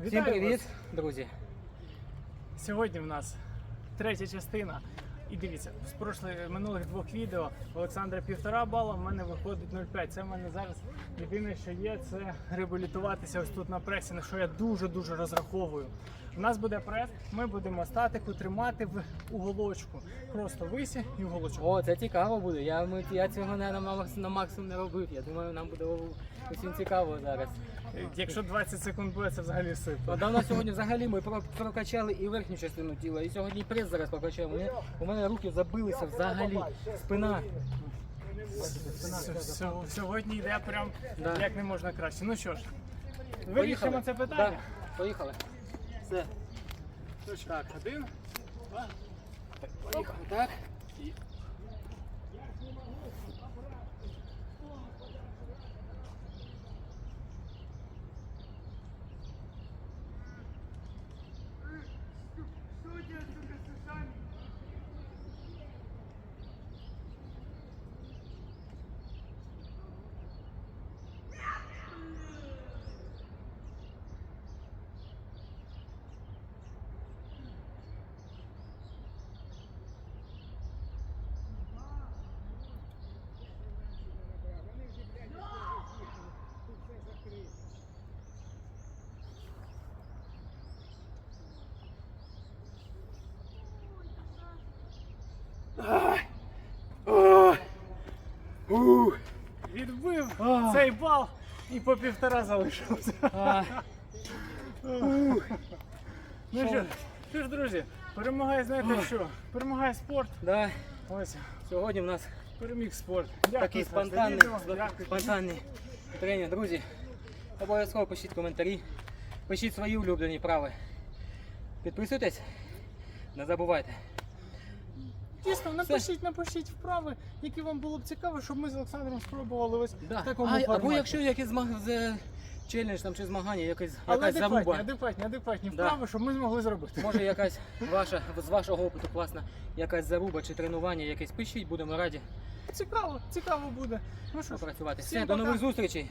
Всім привіт, друзі. Сьогодні в нас третя частина. І дивіться, з прошлих минулих двох відео Олександра півтора бала, в мене виходить 0,5. Це в мене зараз єдине, що є, це реабілітуватися ось тут на пресі, на що я дуже-дуже розраховую. У нас буде прес, ми будемо статику тримати в уголочку. Просто висі і уголочок. О, це цікаво буде. Я, ми, я цього не, на максимум не робив. Я думаю, нам буде усім цікаво зараз. Якщо 20 секунд буде, це взагалі супер. А давно сьогодні взагалі ми про- прокачали і верхню частину тіла, і сьогодні прес зараз прокачаємо. У мене, у мене руки забилися взагалі. Спина. С- с- Сьогодні йде прям Да. як не можна краще. Ну що ж, вирішимо це питання. Да, поїхали. Все. Так, один, два. Поїхали. Так. Відбив цей бал і по півтора залишився. Ну що, що ж, друзі, перемагає, знаєте що? Перемагає спорт. да. Ось, Сьогодні в нас переміг спорт. Такий спонтанний. Спонтанний тренінг. Друзі, обов'язково пишіть коментарі, пишіть свої улюблені прави. Підписуйтесь, не забувайте. Дійсно, напишіть, напишіть вправи, які вам було б цікаво, щоб ми з Олександром спробували ось Да. в такому А, або якщо якийсь змаг... з- челендж там, чи змагання, якась, Але якась адекватні, заруба. адекватні, адекватні Да. вправи, щоб ми змогли зробити. Може якась ваша, з вашого опиту класна якась заруба чи тренування, якесь пишіть, будемо раді Цікаво, цікаво буде. Ну що ж, попрацювати. всім Все, до пока. нових зустрічей.